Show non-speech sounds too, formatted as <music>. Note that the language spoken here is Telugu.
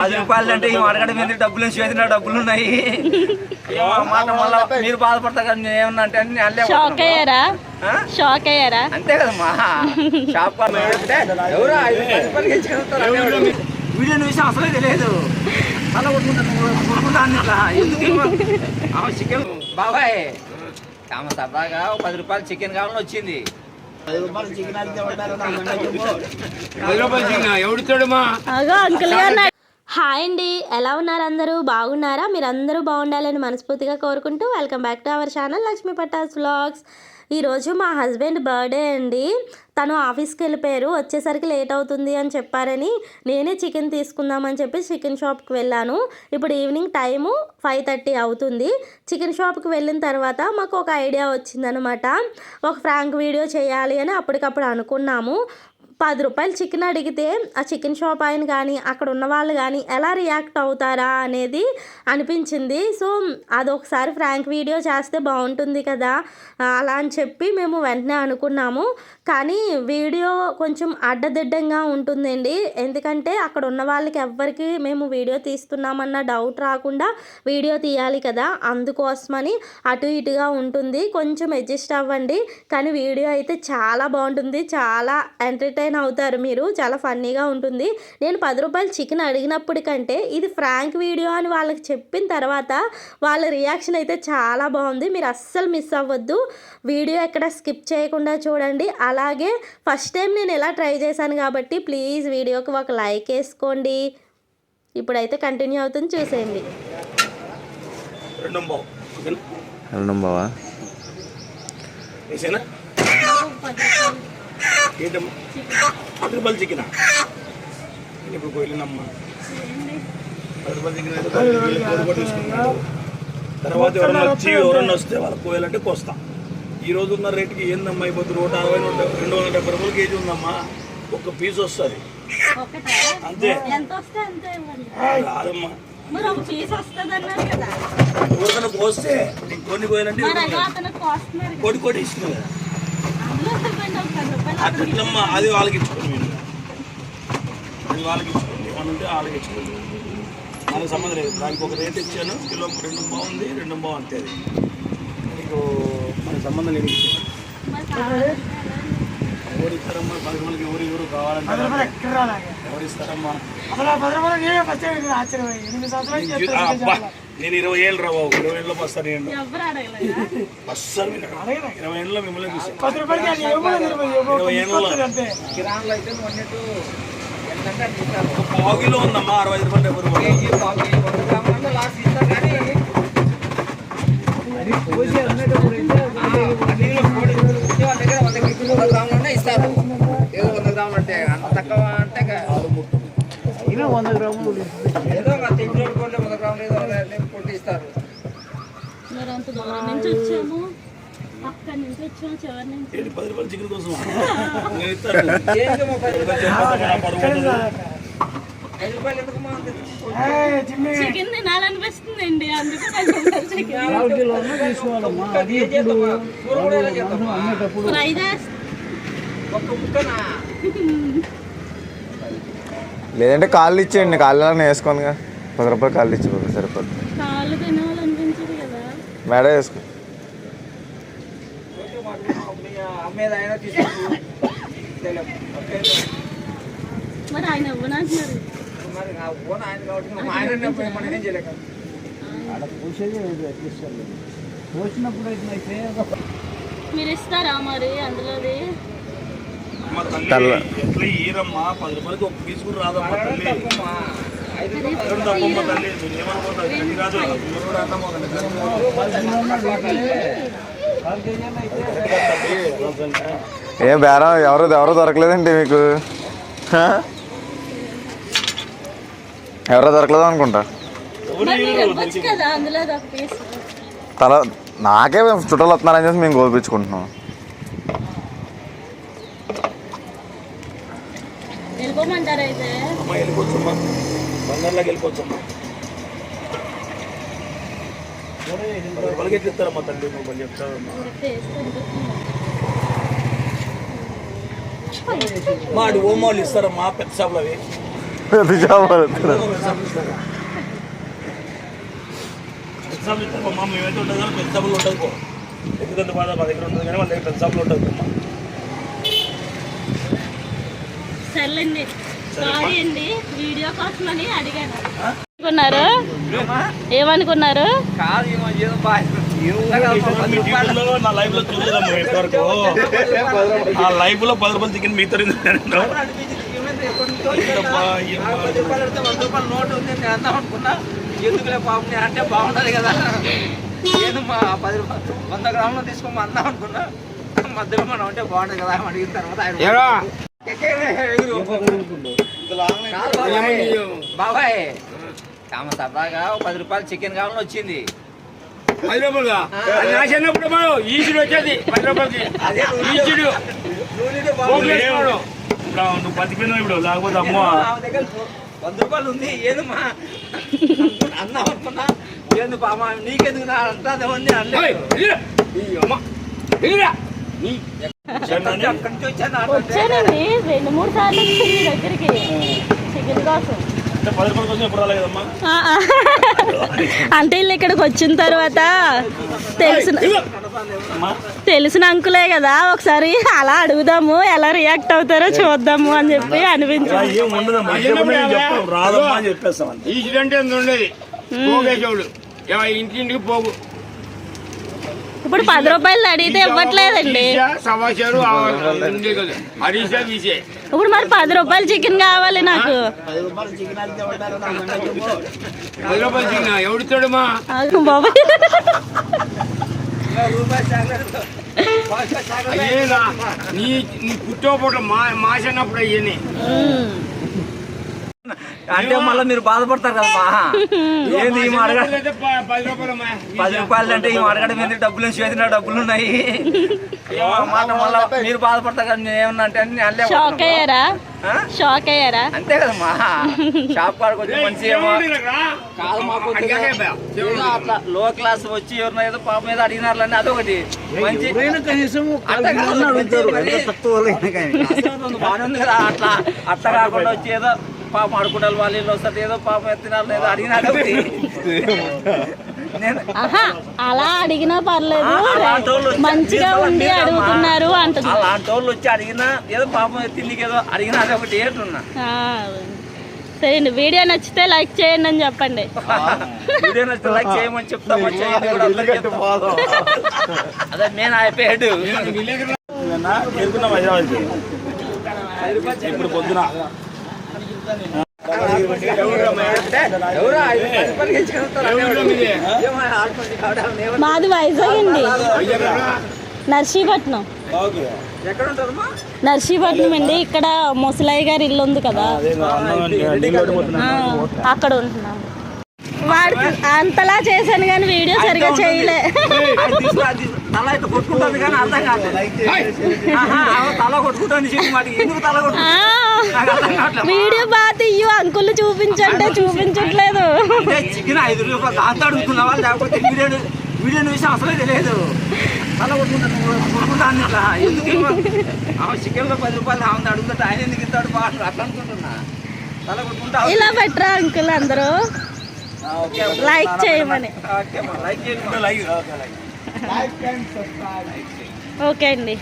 పది రూపాయలు అంటే ఈ అడగడం మీద డబ్బులు చేతిలో డబ్బులు ఉన్నాయి. మాట మళ్ళా మీరు బాధపడతారు కదా నేను ఏమన్నా అంటే నేను అనలేకపోతున్నాను. షాక్ అయ్యారా? షాక్ అయ్యారా? అంతే కదమ్మా. షాప్ ఎవరు విషయం అసలే తెలియదు. మళ్ళీ కొట్టుకుంటాను ఇట్లా. ఎందుకు ఇవ్వ- ఆమె చికెన్ బాబాయ్ ఆమె సరదాగా పది రూపాయలు చికెన్ కావాలని వచ్చింది. అగో అంకుల్ గారు హాయ్ అండి. ఎలా ఉన్నారు అందరూ? బాగున్నారా? మీరు అందరూ బాగుండాలని మనస్ఫూర్తిగా కోరుకుంటూ welcome back to our channel Lakshmi Patas vlogs. ఈరోజు మా హస్బెండ్ బర్త్డే అండి. తను ఆఫీస్కి వెళ్ళిపోయారు. వచ్చేసరికి లేట్ అవుతుంది అని చెప్పారని నేనే చికెన్ తీసుకుందామని చెప్పి చికెన్ షాప్కి వెళ్ళాను. ఇప్పుడు ఈవినింగ్ టైము ఫైవ్ థర్టీ అవుతుంది. చికెన్ షాప్కి వెళ్ళిన తర్వాత మాకు ఒక ఐడియా వచ్చిందనమాట. ఒక ఫ్రాంక్ వీడియో చేయాలి అని అప్పటికప్పుడు అనుకున్నాము. పది రూపాయలు చికెన్ అడిగితే ఆ చికెన్ షాప్ ఆయన కానీ అక్కడ ఉన్న వాళ్ళు కానీ ఎలా రియాక్ట్ అవుతారా అనేది అనిపించింది. సో అదొకసారి ఫ్రాంక్ వీడియో చేస్తే బాగుంటుంది కదా అలా అని చెప్పి మేము వెంటనే అనుకున్నాము. కానీ వీడియో కొంచెం అడ్డదిడ్డంగా ఉంటుందండి. ఎందుకంటే అక్కడ ఉన్న వాళ్ళకి ఎవ్వరికి మేము వీడియో తీస్తున్నామన్న డౌట్ రాకుండా వీడియో తీయాలి కదా అందుకోసమని అటు ఇటుగా ఉంటుంది. కొంచెం అడ్జస్ట్ అవ్వండి. కానీ వీడియో అయితే చాలా బాగుంటుంది. చాలా ఎంటర్టైన్ అవుతారు మీరు చాలా ఫన్నీగా ఉంటుంది. నేను పది రూపాయలు చికెన్ అడిగినప్పటికంటే ఇది ఫ్రాంక్ వీడియో అని వాళ్ళకి చెప్పిన తర్వాత వాళ్ళ రియాక్షన్ అయితే చాలా బాగుంది. మీరు అస్సలు మిస్ అవ్వద్దు. వీడియో ఎక్కడ స్కిప్ చేయకుండా చూడండి. అలాగే ఫస్ట్ టైం నేను ఎలా ట్రై చేశాను కాబట్టి ప్లీజ్ వీడియోకి ఒక లైక్ వేసుకోండి. ఇప్పుడైతే కంటిన్యూ అవుతుంది. చూసేయండి. రెండో ఏంటమ్మా చికెనా? నేను ఇప్పుడు వెళ్ళినమ్మా చికెన్ తీసుకున్నాడు తర్వాత ఎవరన్నా వచ్చి ఎవరన్నా వస్తే వాళ్ళకి కోయాలంటే కోస్తాం. ఈ రోజు ఉన్న రేటుకి ఏందమ్మా అయిపోతుంది? నూట అరవై నూట రెండు వందల డెబ్బై రూపాయలు కేజీ ఉందమ్మా. పీస్ వస్తుంది. అంతే. అంత ఒక పీస్ వస్తుంది అన్నారు కదా. ఎవరికైనా కోస్తే కొన్ని కోయాలంటే కోస్తున్నారు కోడి కోడి ఇస్తున్నావు కదా. అట్లమ్మా అది వాళ్ళకి ఇచ్చుకోండి మీరు. అది వాళ్ళకి ఇచ్చుకోండి. మన ఉంటే వాళ్ళకి ఇచ్చుకోండి. మనకు సంబంధం లేదు. దానికి ఒక రేట్ ఇచ్చాను. కిలో రెండు బాగుంది రెండు బాగు అంతే అది. మీకు మనకు సంబంధం లేదు. కావాలి. ఎవరు ఇస్తారమ్మా పది మందికి ఎవరు ఎవరు కావాలంటే ఇస్తారమ్మా నేను ఇరవై ఏళ్ళు రా బాబు. ఇరవై ఏళ్ళలో వస్తాను నేను అస్సలు. ఇరవై ఏళ్ళలో మిమ్మల్ని చూసాను ఇరవై ఏళ్ళలో. కిరాణాలు అయితే నువ్వు అన్నట్టు ఎంతంటే అంత ఇస్తారు. ఒక పావు కిలో ఉందమ్మా. అరవై ఐదు రూపాయలు ఏదో ఒక తెంచులో కోడి వంద గ్రాములు ఏదో ఒక కొట్టి ఇస్తారు. మరి అంత దూరం నుంచి వచ్చాము. అక్కడి నుంచి వచ్చాము చివరి నుంచి ఏంటి పది రూపాయలు చికెన్ కోసం? ఏంటి ముప్పై రూపాయలు? మా? చికెన్ తినాలనిపిస్తుంది అండి అందుకే? ఫ్రై చేస్తా. ఒక్క ముక్కనా? <laughs> లేదంటే కాళ్ళు ఇచ్చేయండి కాళ్ళు వేసుకోనిగా పది రూపాయలు కాళ్ళు ఇచ్చి సరిపోతుంది మేడ వేసుకో. మరి ఇస్తారా మరి అందులోది తల్లి ఏ బేరం ఎవరు ఎవరు దొరకలేదండి మీకు? ఎవరో దొరకలేదు అనుకుంటా? తల నాకే చుట్టాలు వస్తున్నారని చెప్పి మేము కోపించుకుంటున్నాం వెళ్ళిపోమంటారు అయితే అమ్మ వెళ్ళిపోవచ్చమ్మా. బంగారులోకి వెళ్ళిపోవచ్చమ్మా. ఎట్లా ఇస్తారమ్మా తల్లి? నువ్వు చెప్తావమ్మా టేస్ట్ అనిపిస్తుంది మా అడి ఓమాలు ఇస్తారమ్మా పెద్ద షాపులు అవి. పెద్ద చేపలు వస్తున్నాయి. పెద్ద చేపలు ఉంటుంది కానీ పెద్ద చేపలు ఉంటుంది పో. ఎందుకంత బాధ మా దగ్గర ఉంటుంది కానీ వాళ్ళ దగ్గర పెద్ద చేపలు ఉంటుంది అమ్మ. సర్లేండి. సారీ అండి. వీడియో కోసమని అడిగాను. అనుకున్నారు ఏమనుకున్నారు? నా లైఫ్లో చూడలేదమ్మా ఇంతవరకు ఆ లైఫ్లో పది రూపాయలు చికెన్ మీతో నోట్ ఉంది నేను అందాం అనుకున్నా. ఎందుకులే పాపం అంటే బాగుంటది కదా. ఏదో మా పది రూపాయలు వంద గ్రాములు తీసుకోమని అందాం అనుకున్నా. మధ్యలో మనం అంటే బాగుంటది కదా అని అడిగిన తర్వాత బాబాయ్. సరదాగా ఒక పది రూపాయలు చికెన్ కావాలని వచ్చింది. పది రూపాయలుగా? అది నా చిన్నప్పుడు ఈచుడు వచ్చేది పది రూపాయలకి. ఇప్పుడు. నువ్వు బతికిపోయినావు ఇప్పుడు లేకపోతే అమ్మో. వంద రూపాయలు ఉంది. ఏదమ్మా? అన్నా అనుకున్నా. ఏంది బామా నీకెందుకు నా అంతా ఉంది అమ్మ. వచ్చానండి. రెండు మూడు సార్లు వచ్చింది మీ దగ్గరికి. చికెన్ కోసం. అంటే వీళ్ళు ఇక్కడికి వచ్చిన తర్వాత తెలిసిన అమ్మా. తెలిసిన అంకులే కదా ఒకసారి అలా అడుగుదాము ఎలా రియాక్ట్ అవుతారో చూద్దాము అని చెప్పి అనిపించింది. ఇంటింటికి పోగు ఇప్పుడు పది రూపాయలు అడిగితే ఇవ్వట్లేదండి. ఇప్పుడు మరి పది రూపాయలు చికెన్ కావాలి నాకు. బాబాయ్ నీ నీ పుట్టోపూట మా మాసినప్పుడు అయ్యేని. అంటే మళ్ళీ మీరు బాధపడతారు కదా మా. ఏంది ఈ అడగ పది రూపాయలు అంటే ఈ అడగడం ఏంది? డబ్బులు చేతిలో డబ్బులు ఉన్నాయి మాట మళ్ళీ మీరు బాధపడతారు కదా నేను ఏమన్నా అంటే నేను అనలే షాక్ అయ్యారా? షాక్ అయ్యారా? అంతే కదమ్మా షాప్ కాడికి వచ్చి మంచి అట్లా లో క్లాస్ వచ్చి ఎవరినో ఏదో పాపం మీద అడిగినారులని అదొకటి. మంచి <laughs> బాగానే ఉంది కదా అట్లా అట్లా కాకుండా వచ్చి ఏదో పాపం అడుకుంటారు వాళ్ళు వీళ్ళు వస్తారు ఏదో పాపం ఎత్తినారు ఒకటి <laughs> నేను ఆహా అలా అడిగినా పర్లేదు. మంచిగా ఉండి. అడుగుతున్నారు అంటుంది. అలాంటి వాళ్ళు వచ్చి అడిగినా ఏదో పాపం తిండికి ఏదో అడిగినా అదొకటి ఏంటున్నా ఆ, సరే అండి వీడియో నచ్చితే లైక్ చేయండి అని చెప్పండి. వీడియో నచ్చితే లైక్ చేయమని చెప్తాం చేయండి కూడా అందరికీ చెప్తాం. అదే నేను అయిపోయాడు హైదరాబాద్కి? ఇప్పుడు పొద్దున. మాది వైజాగ్ అండి. నర్సీపట్నం. నర్సీపట్నం అండి. ఇక్కడ ముసలాయి గారి ఇల్లు ఉంది కదా. అక్కడ ఉంటున్నాం. వాడికి అంతలా చేశాను కానీ వీడియో సరిగా చేయలే. తల అయితే కొట్టుకుంటుంది కానీ అర్థం ఆమె తల కొట్టుకుంటుంది చెప్పి ఎందుకు తల కొట్టు? కావట్లేదు. వీడియో బాగా తీయు అంకుల్ చూపించంటే చూపించట్లేదు. చికెన్ ఐదు రూపాయలు దాంతో అడుగుతున్నావా? లేకపోతే వీడియో వీడియో విషయం అసలే తెలియదు. తల కొట్టుకుంటా కొట్టుకుంటా అన్ని ఇట్లా ఎందుకు ఆమె చికెన్లో పది రూపాయలు ఆమె అడుగుతుంటే ఆయన ఎందుకు ఇస్తాడు? బాగా అట్లా అనుకుంటున్నా. తల కొట్టుకుంటా ఇలా పెట్టరా అంకుల్ అందరూ. లైక్ చేయమని. లైక్ చేయండి లైక్ ఓకే లైక్ ఓకే అండి.